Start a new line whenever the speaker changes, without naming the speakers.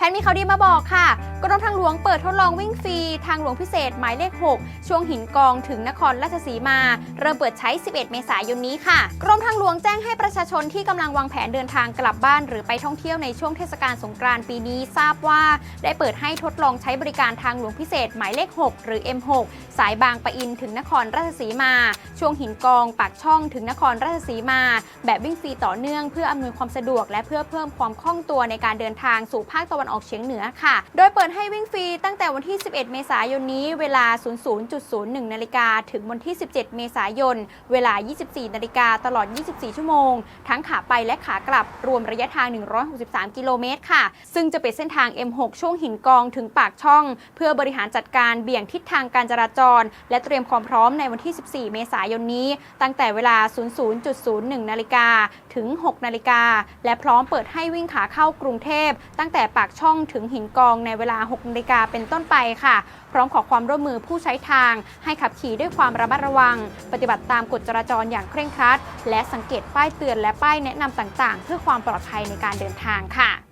แพนมีข่าวดีมาบอกค่ะ กรมทางหลวงเปิดทดลองวิ่งฟรี ทางหลวงพิเศษหมายเลข 6 ช่วงหินกองถึงนครราชสีมา เริ่มเปิดใช้ 11 เมษายนนี้ค่ะ กรมทางหลวงแจ้งให้ประชาชนที่กำลังวางแผนเดินทางกลับบ้าน หรือไปท่องเที่ยวในช่วงเทศกาลสงกรานต์ปีนี้ทราบว่า ได้เปิดให้ทดลองใช้บริการทางหลวงพิเศษหมายเลข 6 หรือ M6 สายบางปะอินถึงนครราชสีมา ช่วงหินกองปากช่องถึงนครราชสีมา แบบวิ่งฟรีต่อเนื่องเพื่ออำนวยความสะดวก และเพื่อเพิ่มความคล่องตัวในการเดินทางสู่ภาคตะวันออกเฉียงเหนือค่ะ โดยเปิดดให้วิ่งฟรีตั้งแต่วันที่ 11 เมษายนนี้เวลา 00.01 นาฬิกาถึงวันที่ 17 เมษายน เวลา 24 นาฬิกาตลอด 24 ชั่วโมง ทั้งขาไปและขากลับรวมระยะทาง 163 กิโลเมตรค่ะ ซึ่งจะเป็นเส้นทาง M6 ช่วงหินกองถึงปากช่อง เพื่อบริหารจัดการเบี่ยงทิศทางการจราจร และเตรียมความพร้อมในวันที่ 14 เมษายนนี้ ตั้งแต่เวลา 00.01 นาฬิกาถึง 6 นาฬิกาและพร้อมเปิดให้วิ่งขาเข้ากรุงเทพ ตั้งแต่ปากช่องถึงหินกองในเวลา6นาฬิกาเป็นต้นไปค่ะ พร้อมขอความร่วมมือผู้ใช้ทาง ให้ขับขี่ด้วยความระมัดระวัง ปฏิบัติตามกฎจราจรอย่างเคร่งครัด และสังเกตป้ายเตือนและป้ายแนะนำต่างๆ เพื่อความปลอดภัยในการเดินทางค่ะ